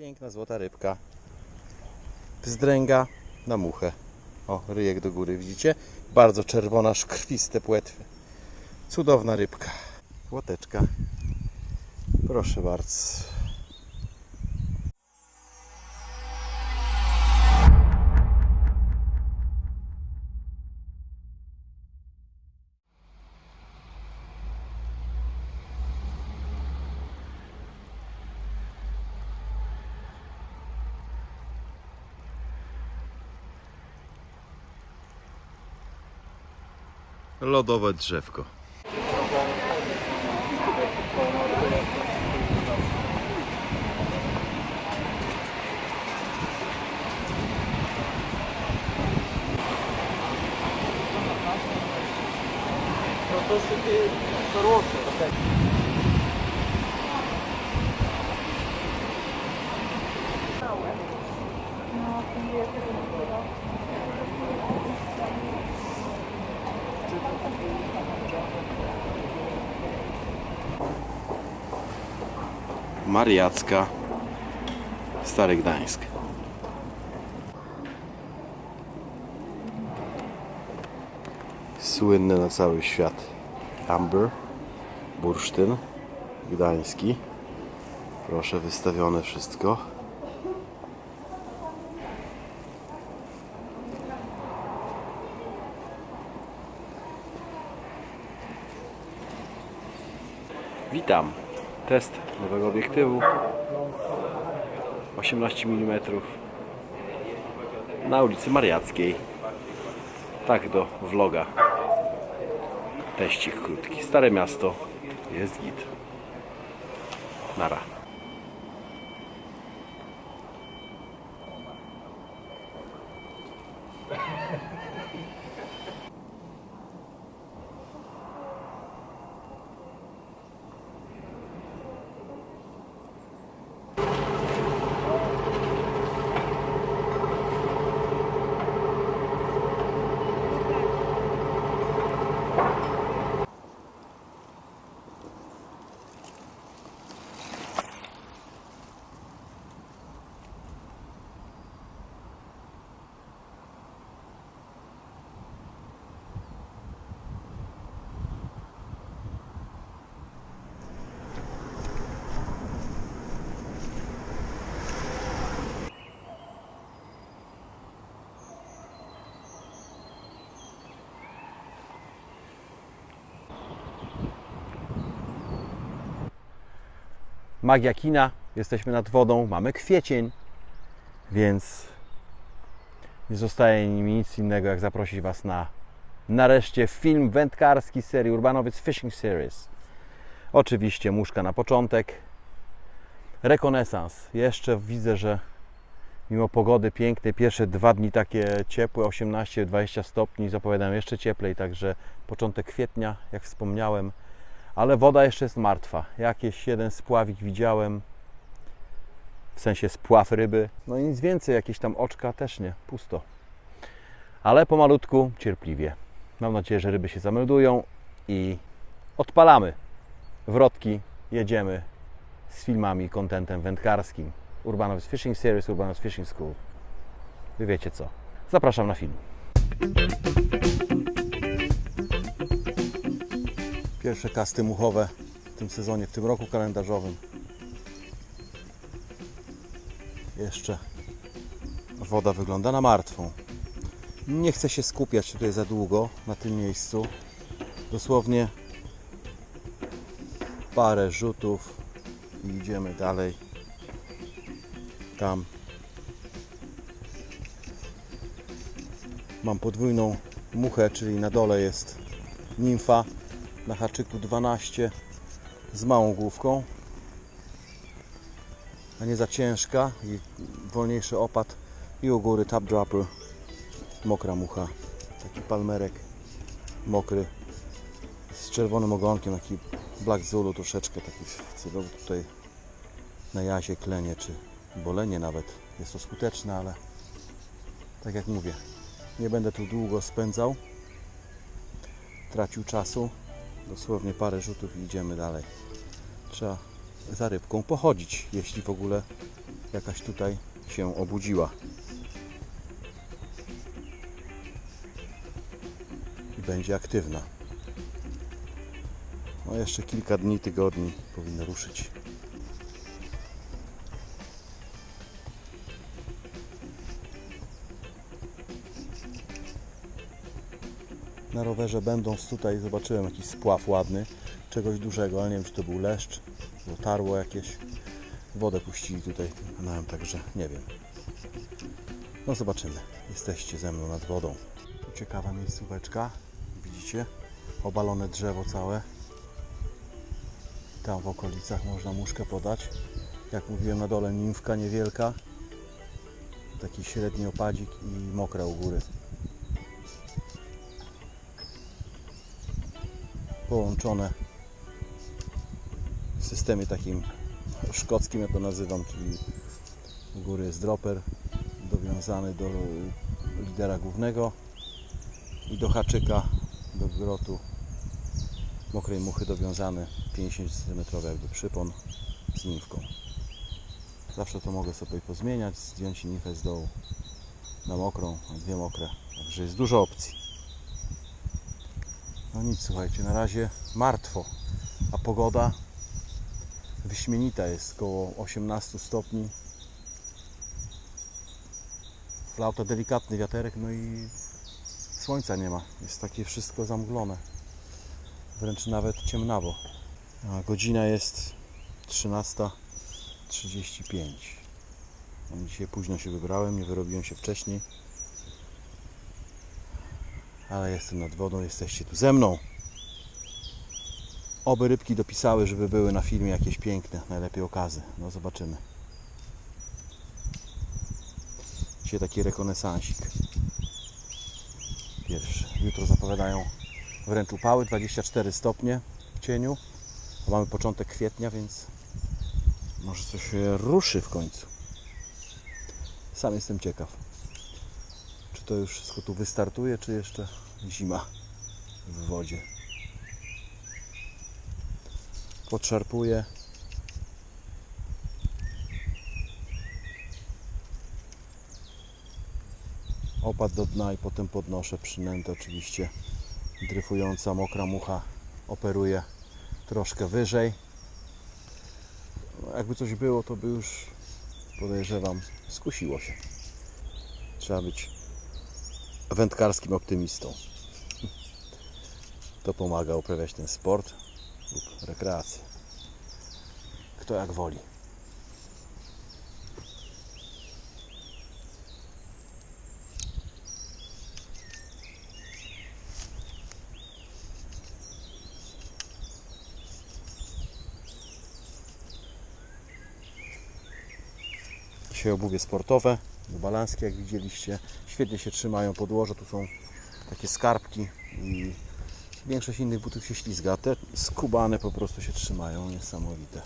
Piękna złota rybka. Wzdręga na muchę. O, ryjek do góry, widzicie? Bardzo czerwona, szkrwiste płetwy. Cudowna rybka. Łoteczka. Proszę bardzo. Lodowe drzewko. No to dorosłe. Mariacka, Stary Gdańsk. Słynny na cały świat Amber, bursztyn gdański. Proszę, wystawione wszystko. Witam. Test nowego obiektywu 18 mm na ulicy Mariackiej. Tak do vloga. Teścik krótki. Stare miasto. Jest git. Nara. Magia kina. Jesteśmy nad wodą. Mamy kwiecień. Więc nie zostaje mi nic innego, jak zaprosić Was na nareszcie film wędkarski serii Urbanowiec Fishing Series. Oczywiście muszka na początek. Rekonesans. Jeszcze widzę, że mimo pogody pięknej, pierwsze dwa dni takie ciepłe, 18-20 stopni, zapowiadają jeszcze cieplej, także początek kwietnia, jak wspomniałem, ale woda jeszcze jest martwa. Jakiś jeden spławik widziałem, w sensie spław ryby, no i nic więcej, jakieś tam oczka też nie, pusto. Ale pomalutku, cierpliwie. Mam nadzieję, że ryby się zameldują i odpalamy. Wrotki, jedziemy z filmami, kontentem wędkarskim. Urbanowic Fishing Series, Urbanowic Fishing School. Wy wiecie co. Zapraszam na film. Pierwsze kasty muchowe w tym sezonie, w tym roku kalendarzowym. Jeszcze woda wygląda na martwą. Nie chcę się skupiać tutaj za długo na tym miejscu. Dosłownie parę rzutów i idziemy dalej. Tam mam podwójną muchę, czyli na dole jest nimfa na haczyku 12 z małą główką, a nie za ciężka i wolniejszy opad i u góry tap dropper. Mokra mucha, taki palmerek mokry z czerwonym ogonkiem, taki black zulu troszeczkę taki celowy tutaj na jazie klenie czy bolenie nawet. Jest to skuteczne, ale tak jak mówię nie będę tu długo spędzał. Tracił czasu dosłownie parę rzutów i idziemy dalej trzeba za rybką pochodzić, jeśli w ogóle jakaś tutaj się obudziła. I będzie aktywna. No jeszcze kilka dni, tygodni powinno ruszyć. Na rowerze będąc tutaj zobaczyłem jakiś spław ładny, czegoś dużego, ale nie wiem czy to był leszcz, bo tarło jakieś. Wodę puścili tutaj kanałem, także nie wiem. No zobaczymy. Jesteście ze mną nad wodą. Tu ciekawa miejscóweczka. Widzicie? Obalone drzewo całe. Tam w okolicach można muszkę podać. Jak mówiłem na dole nimfka niewielka. Taki średni opadzik i mokra u góry. Połączone w systemie takim szkockim, ja to nazywam, czyli u góry jest dropper dowiązany do lidera głównego i do haczyka, do grotu mokrej muchy dowiązany 50 cm jakby przypon z nimfką. Zawsze to mogę sobie pozmieniać, zdjąć nimfę z dołu na mokrą, dwie mokre. Także jest dużo opcji. No nic, słuchajcie, na razie martwo, a pogoda wyśmienita jest, około 18 stopni. Flauta delikatny wiaterek, no i słońca nie ma. Jest takie wszystko zamglone. Wręcz nawet ciemnawo. A godzina jest 13.35. No, Dzisiaj późno się wybrałem, nie wyrobiłem się wcześniej. Ale jestem nad wodą, jesteście tu ze mną. Oby rybki dopisały, żeby były na filmie jakieś piękne, najlepiej okazy. No zobaczymy. Dzisiaj taki rekonesansik. Pierwszy. Jutro zapowiadają wręcz upały, 24 stopnie w cieniu. Mamy początek kwietnia, więc może coś ruszy w końcu. Sam jestem ciekaw. To już wszystko tu wystartuje, czy jeszcze zima w wodzie. Podszarpuję. Opad do dna i potem podnoszę przynętę oczywiście. Dryfująca mokra mucha operuje troszkę wyżej. No, jakby coś było, to by już podejrzewam skusiło się. Trzeba być wędkarskim optymistą. To pomaga uprawiać ten sport lub rekreację. Kto jak woli. Dzisiaj obuwie sportowe, balanskie jak widzieliście. Świetnie się trzymają podłoże, tu są takie skarbki i większość innych butów się ślizga. Te skubane po prostu się trzymają, niesamowite.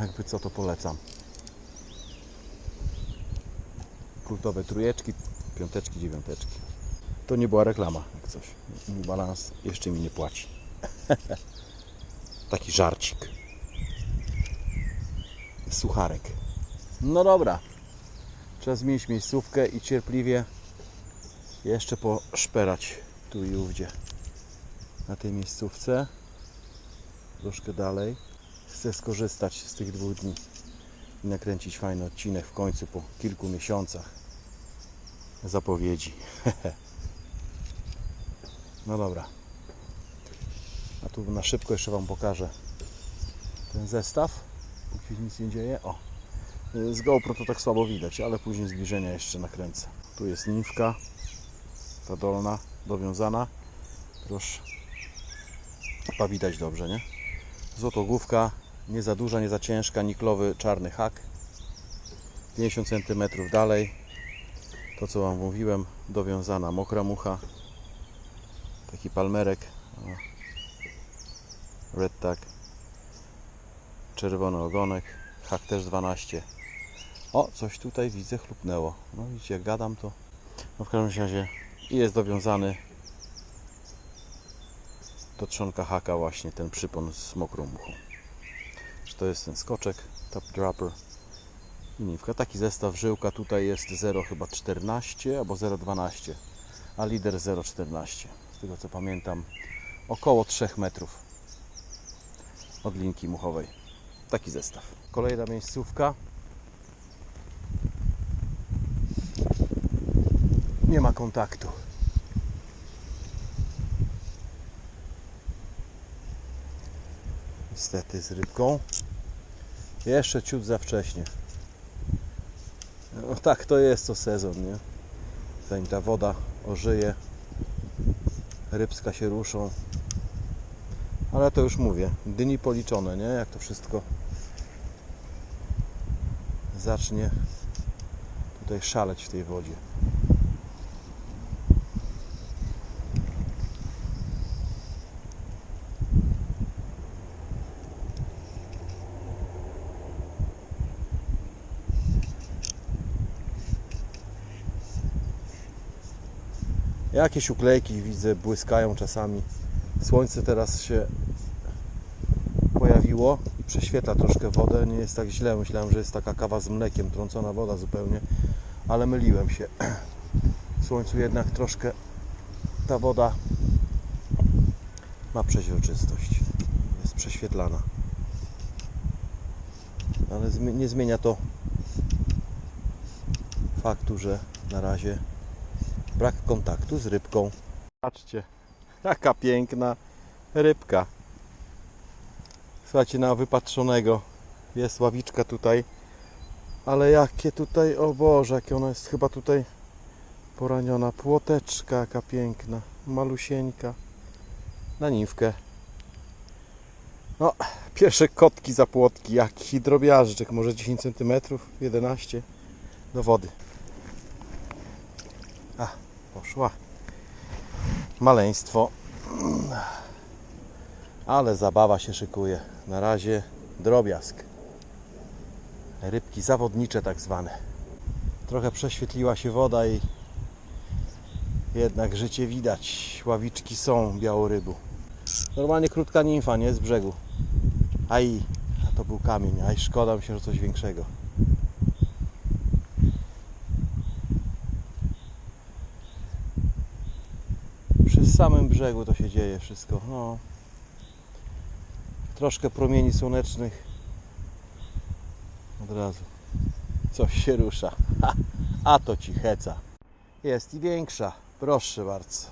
Jakby co to polecam. Kultowe trójeczki, piąteczki, dziewiąteczki. To nie była reklama, jak coś. New Balance jeszcze mi nie płaci. Taki żarcik sucharek. No dobra. Czas zmienić miejscówkę i cierpliwie jeszcze poszperać tu i ówdzie. Na tej miejscówce. Troszkę dalej. Chcę skorzystać z tych dwóch dni i nakręcić fajny odcinek w końcu po kilku miesiącach zapowiedzi. no dobra. A tu na szybko jeszcze Wam pokażę ten zestaw póki nic nie dzieje. O, z GoPro to tak słabo widać, ale później zbliżenia jeszcze nakręcę. Tu jest nimfka, ta dolna, dowiązana. Proszę. Chyba widać dobrze, nie? Złotogłówka, nie za duża, nie za ciężka, niklowy czarny hak. 50 cm dalej. To co Wam mówiłem, dowiązana mokra mucha. Taki palmerek. Red tag czerwony ogonek, hak też 12. O, coś tutaj widzę chlupnęło. No widzicie, jak gadam to. No w każdym razie jest dowiązany do trzonka haka właśnie ten przypon z mokrą muchą. Że to jest ten skoczek, top dropper i niwka. Taki zestaw żyłka tutaj jest 0 chyba 14 albo 0,12, a lider 0,14. Z tego co pamiętam, około 3 metrów od linki muchowej. Taki zestaw. Kolejna miejscówka. Nie ma kontaktu. Niestety z rybką. Jeszcze ciut za wcześnie. No tak to jest co sezon, nie? Zanim ta woda ożyje, rybska się ruszą. Ale to już mówię, dni policzone, nie? Jak to wszystko zacznie tutaj szaleć w tej wodzie. Jakieś uklejki widzę, błyskają czasami. Słońce teraz się pojawiło prześwietla troszkę wodę. Nie jest tak źle. Myślałem, że jest taka kawa z mlekiem, trącona woda zupełnie, ale myliłem się. W słońcu jednak troszkę ta woda ma przeźroczystość. Jest prześwietlana. Ale nie zmienia to faktu, że na razie brak kontaktu z rybką. Patrzcie, jaka piękna rybka. Słuchajcie, na wypatrzonego jest ławiczka tutaj, ale jakie tutaj, o Boże, jakie ona jest chyba tutaj poraniona. Płoteczka, jaka piękna, malusieńka. Na niwkę. No, pierwsze kotki za płotki, jaki drobiażdżek, może 10 cm, 11 do wody. A, poszła. Maleństwo. Ale zabawa się szykuje. Na razie drobiazg. Rybki zawodnicze tak zwane. Trochę prześwietliła się woda i jednak życie widać. Ławiczki są białorybu. Normalnie krótka nimfa, nie z brzegu. Aj, a to był kamień. Aj, szkoda mi się, że coś większego. Przy samym brzegu to się dzieje wszystko. No. Troszkę promieni słonecznych. Od razu. Coś się rusza. Ha, a to ci heca. Jest i większa. Proszę bardzo.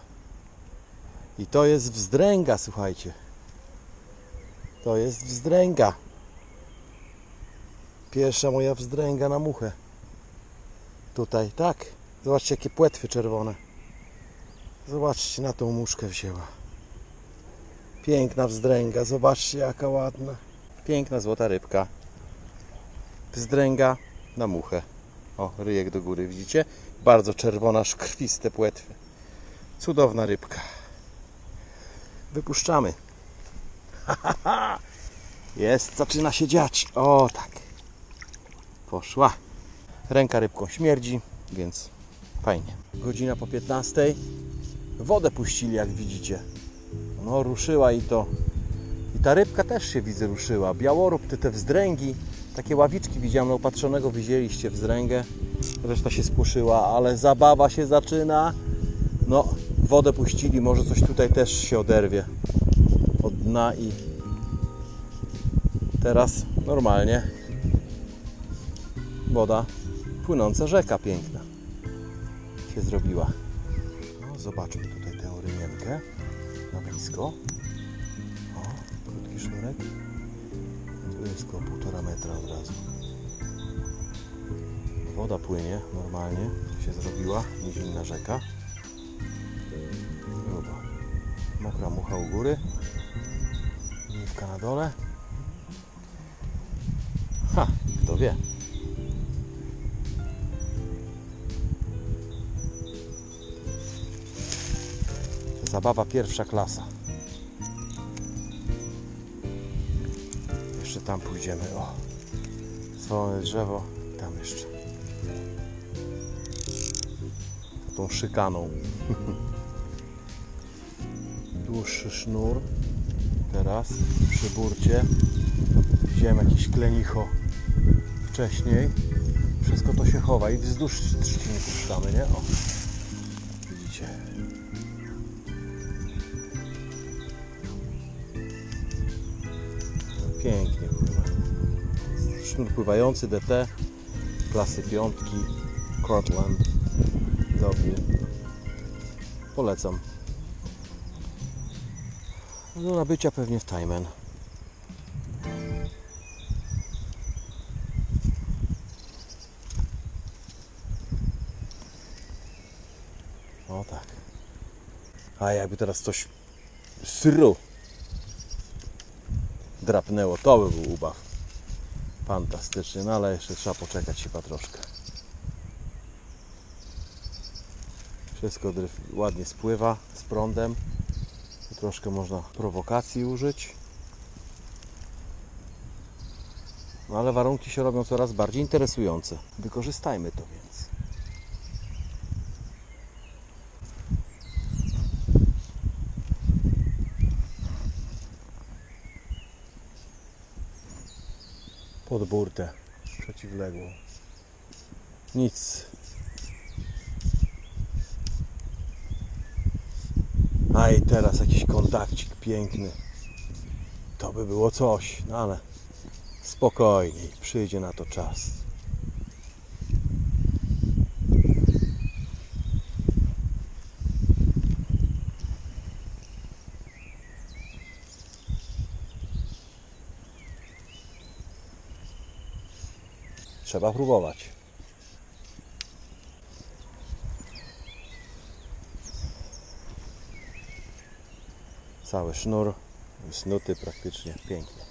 I to jest wzdręga, słuchajcie. To jest wzdręga. Pierwsza moja wzdręga na muchę. Tutaj, tak. Zobaczcie, jakie płetwy czerwone. Zobaczcie, na tą muszkę wzięła. Piękna wzdręga, zobaczcie jaka ładna. Piękna złota rybka. Wzdręga na muchę. O, ryjek do góry, widzicie? Bardzo czerwona, szkrwiste płetwy. Cudowna rybka. Wypuszczamy. Jest, zaczyna się dziać. O, tak. Poszła. Ręka rybką śmierdzi, więc fajnie. Godzina po 15 wodę puścili, jak widzicie. No, ruszyła i to. I ta rybka też się widzę ruszyła. Białorób, te, te wzdręgi, takie ławiczki widziałem na upatrzonego, widzieliście wzdręgę. Reszta się spłoszyła, ale zabawa się zaczyna. No, wodę puścili, może coś tutaj też się oderwie od dna i teraz normalnie woda, płynąca rzeka piękna się zrobiła. No, zobaczmy tutaj tę rynienkę blisko. O, krótki sznurek. Około półtora metra od razu. Woda płynie normalnie, się zrobiła, niezimna rzeka. Grubo. Mokra mucha u góry. Niwka na dole. Ha, kto wie. Zabawa pierwsza klasa. Jeszcze tam pójdziemy. O, zwolone drzewo. Tam jeszcze. Tą szykaną. Dłuższy sznur. Teraz przy burcie. Widziałem jakieś klenicho wcześniej. Wszystko to się chowa i wzdłuż trzciny puszczamy, nie? O. Sznur pływający DT klasy piątki Cortland. Dobry polecam. Do nabycia pewnie w Timen. O tak. A jakby teraz coś syru drapnęło, to by był ubaw fantastycznie, no ale jeszcze trzeba poczekać chyba troszkę Wszystko ładnie spływa z prądem. Troszkę można prowokacji użyć. No ale warunki się robią coraz bardziej interesujące. Wykorzystajmy to więc. Pod burtę przeciwległą. Nic A i teraz jakiś kontakcik piękny. To by było coś, no ale spokojniej, przyjdzie na to czas. Trzeba próbować. Cały sznur snuty praktycznie pięknie.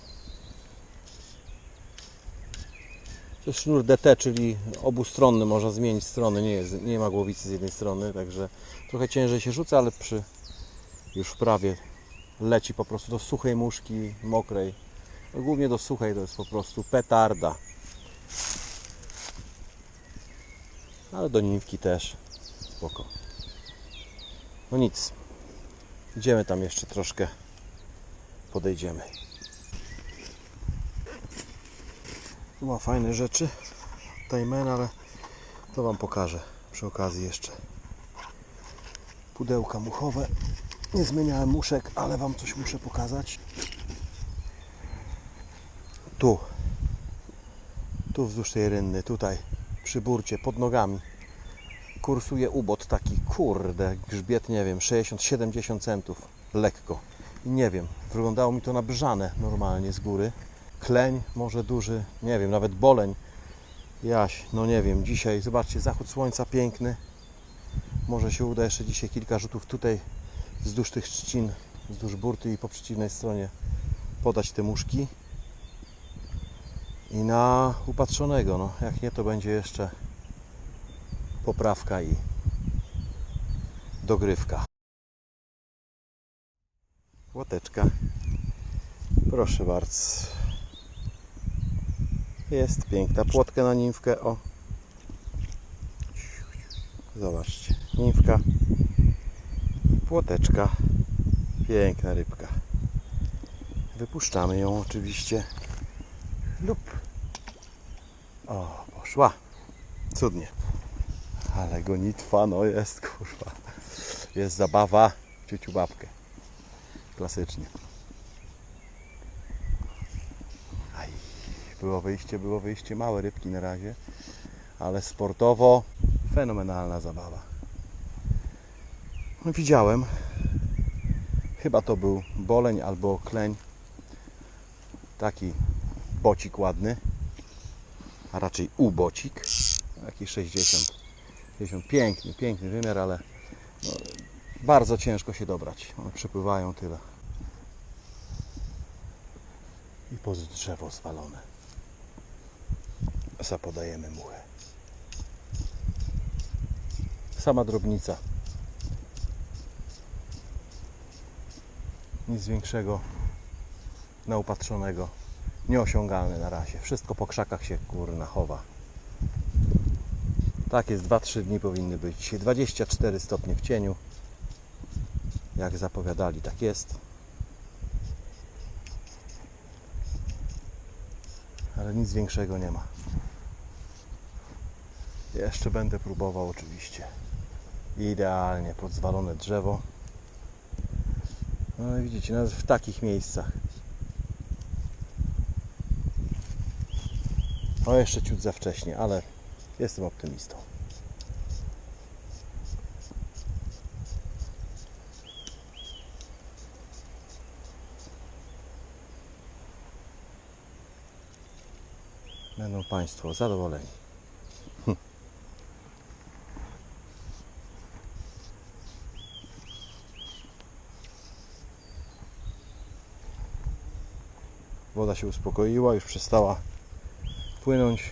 To sznur DT, czyli obustronny, można zmienić strony, nie, jest, nie ma głowicy z jednej strony, także trochę ciężej się rzuca, ale przy już wprawie leci po prostu do suchej muszki, mokrej. Głównie do suchej to jest po prostu petarda. Ale do nimfki też spoko. No nic, Idziemy tam jeszcze troszkę. Podejdziemy. Tu ma fajne rzeczy. Tajmen, ale to Wam pokażę przy okazji jeszcze. Pudełka muchowe. Nie zmieniałem muszek, ale Wam coś muszę pokazać. Tu. Tu wzdłuż tej rynny, tutaj przy burcie, pod nogami kursuje ubot taki, kurde, grzbiet, nie wiem, 60-70 centów, lekko. Nie wiem, wyglądało mi to na brzane normalnie z góry. Kleń może duży, nie wiem, nawet boleń. Jaś, no nie wiem, dzisiaj, zobaczcie, zachód słońca piękny. Może się uda jeszcze dzisiaj kilka rzutów tutaj wzdłuż tych trzcin, wzdłuż burty i po przeciwnej stronie podać te muszki. I na upatrzonego, no jak nie to będzie jeszcze poprawka i dogrywka. Łoteczka. Proszę bardzo. Jest piękna płotka na nimfkę. O. Zobaczcie. Nimfka. Płoteczka. Piękna rybka. Wypuszczamy ją oczywiście. Lub. O, poszła. Cudnie. Ale gonitwa, no jest kurwa. Jest zabawa, ciuciu babkę. Klasycznie. Aj, było wyjście, było wyjście. Małe rybki na razie, ale sportowo fenomenalna zabawa. No, Widziałem, chyba to był boleń albo kleń. Taki bocik ładny, a raczej ubocik. Jakiś 60 60. Piękny, piękny wymiar, ale no, bardzo ciężko się dobrać. One przepływają tyle. I pod drzewo zwalone. Zapodajemy muchę. Sama drobnica. Nic większego naupatrzonego. Nieosiągalne na razie. Wszystko po krzakach się kurna chowa. Tak jest, 2-3 dni powinny być. Dzisiaj 24 stopnie w cieniu. Jak zapowiadali, tak jest. ale nic większego nie ma. Jeszcze będę próbował oczywiście. Idealnie podzwalone drzewo. No i widzicie, nawet w takich miejscach. O, jeszcze ciut za wcześnie, ale jestem optymistą. Będą Państwo zadowoleni. Hm. Woda się uspokoiła, już przestała płynąć.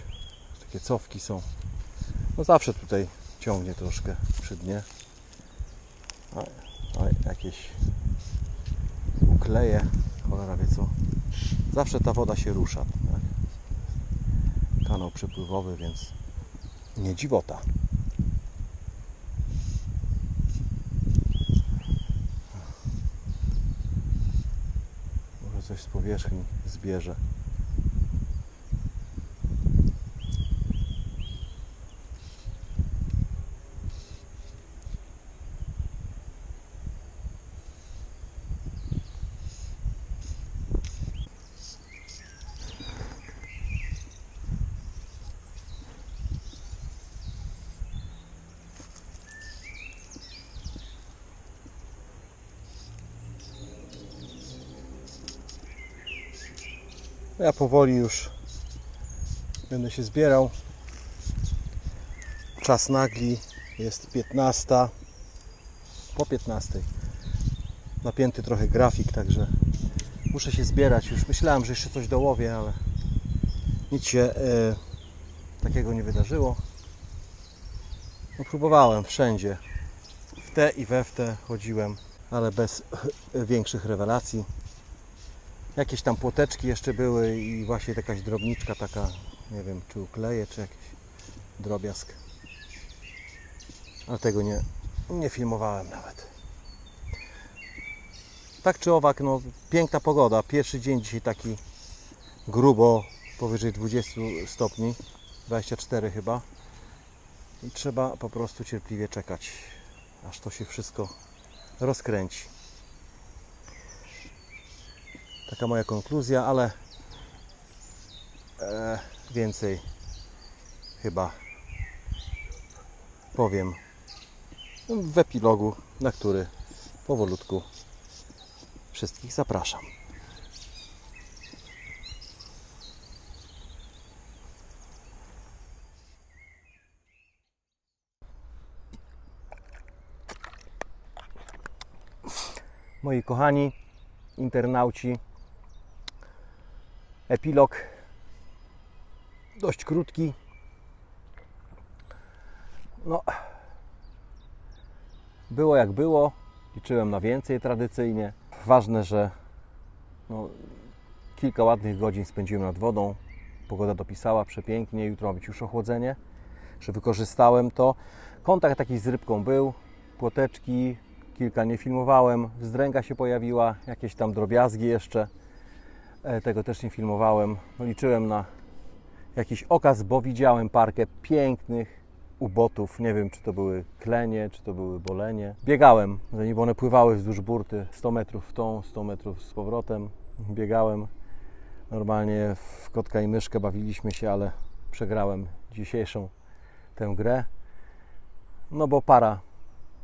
Takie cofki są. No zawsze tutaj ciągnie troszkę przy dnie. A, a jakieś ukleje, cholera wie co. Zawsze ta woda się rusza. Tak? Kanał przepływowy, więc nie dziwota. Może coś z powierzchni zbierze. Ja powoli już będę się zbierał. Czas nagli jest 15. Po 15. Napięty trochę grafik, także muszę się zbierać. Już myślałem, że jeszcze coś dołowię, ale nic się e, takiego nie wydarzyło. No, próbowałem wszędzie. W te i we w te chodziłem, ale bez większych rewelacji. Jakieś tam płoteczki jeszcze były i właśnie jakaś drobniczka taka, nie wiem, czy ukleje, czy jakiś drobiazg. Ale tego nie, nie filmowałem nawet. Tak czy owak, no piękna pogoda. Pierwszy dzień dzisiaj taki grubo powyżej 20 stopni, 24 chyba. I trzeba po prostu cierpliwie czekać, aż to się wszystko rozkręci. Taka moja konkluzja, ale e, więcej chyba powiem w epilogu, na który powolutku wszystkich zapraszam. Moi kochani internauci, epilog dość krótki. No, było jak było. Liczyłem na więcej tradycyjnie. Ważne, że no, kilka ładnych godzin spędziłem nad wodą. Pogoda dopisała przepięknie. Jutro ma być już ochłodzenie, że wykorzystałem to. Kontakt taki z rybką był. Płoteczki, kilka nie filmowałem. Wzdręga się pojawiła, jakieś tam drobiazgi jeszcze. E, Tego też nie filmowałem. No, liczyłem na jakiś okaz, bo widziałem parkę pięknych ubotów. Nie wiem, czy to były klenie, czy to były bolenie. Biegałem, bo one pływały wzdłuż burty 100 metrów w tą, 100 metrów z powrotem. Biegałem. Normalnie w kotka i myszkę bawiliśmy się, ale przegrałem dzisiejszą tę grę. No bo para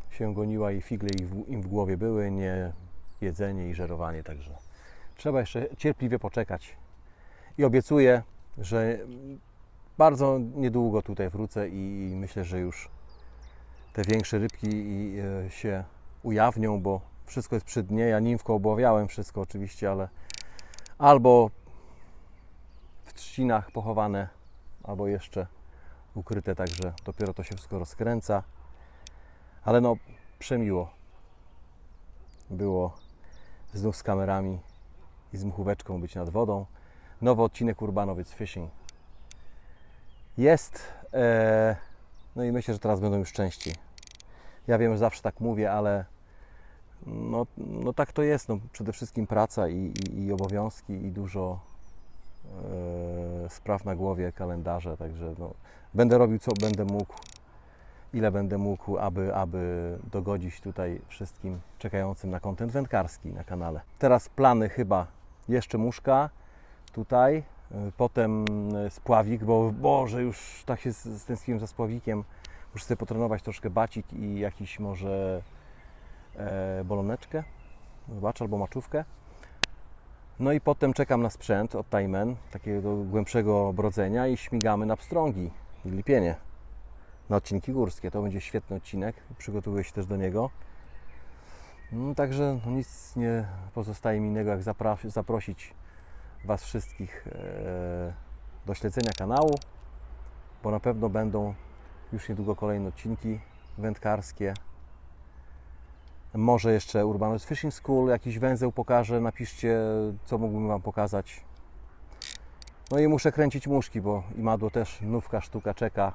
się goniła i figle im w głowie były, nie jedzenie i żerowanie, także trzeba jeszcze cierpliwie poczekać. I obiecuję, że bardzo niedługo tutaj wrócę i myślę, że już te większe rybki e, się ujawnią, bo wszystko jest przy dnie. Ja nimfko obławiałem wszystko oczywiście, ale albo w trzcinach pochowane, albo jeszcze ukryte, także dopiero to się wszystko rozkręca. Ale no, przemiło było znów z kamerami i z mchóweczką być nad wodą. Nowy odcinek Urbanowiec Fishing jest. E, no i myślę, że teraz będą już częściej. Ja wiem, że zawsze tak mówię, ale no, no tak to jest. No, przede wszystkim praca i, i, i obowiązki i dużo e, spraw na głowie, kalendarze, także no, będę robił co będę mógł, ile będę mógł, aby, aby dogodzić tutaj wszystkim czekającym na kontent wędkarski na kanale. Teraz plany chyba jeszcze muszka tutaj, e, potem e, spławik, bo Boże, już tak się stęskniłem za spławikiem. Muszę sobie potrenować troszkę bacik i jakiś może e, boloneczkę, zobacz, albo maczówkę. No i potem czekam na sprzęt od Taimen, takiego głębszego brodzenia i śmigamy na pstrągi i lipienie na odcinki górskie. To będzie świetny odcinek, przygotowuję się też do niego. No, także no, nic nie pozostaje mi innego, jak zaprosić Was wszystkich e, do śledzenia kanału, bo na pewno będą już niedługo kolejne odcinki wędkarskie. Może jeszcze Urbanus Fishing School, jakiś węzeł pokażę, napiszcie, co mógłbym Wam pokazać. No i muszę kręcić muszki, bo imadło też nówka sztuka czeka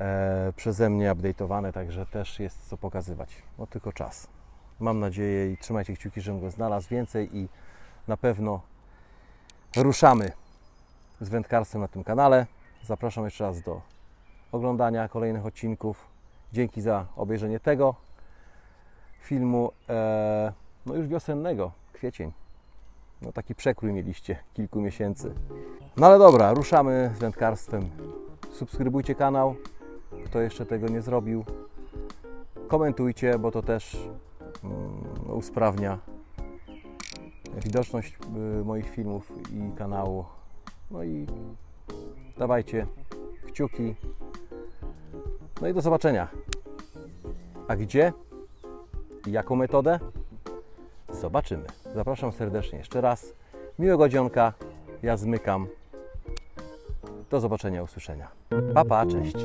e, przeze mnie update'owane, także też jest co pokazywać. No tylko czas. Mam nadzieję i trzymajcie kciuki, żebym go znalazł więcej i na pewno ruszamy z wędkarstwem na tym kanale. Zapraszam jeszcze raz do oglądania kolejnych odcinków. Dzięki za obejrzenie tego filmu, e, no już wiosennego, kwiecień. No taki przekrój mieliście kilku miesięcy. No ale dobra, ruszamy z wędkarstwem. Subskrybujcie kanał, kto jeszcze tego nie zrobił. Komentujcie, bo to też usprawnia widoczność y, moich filmów i kanału. No i dawajcie kciuki. No i do zobaczenia. A gdzie jaką metodę? Zobaczymy. Zapraszam serdecznie jeszcze raz. Miłego dzionka. Ja zmykam. Do zobaczenia, usłyszenia. Pa, pa, cześć.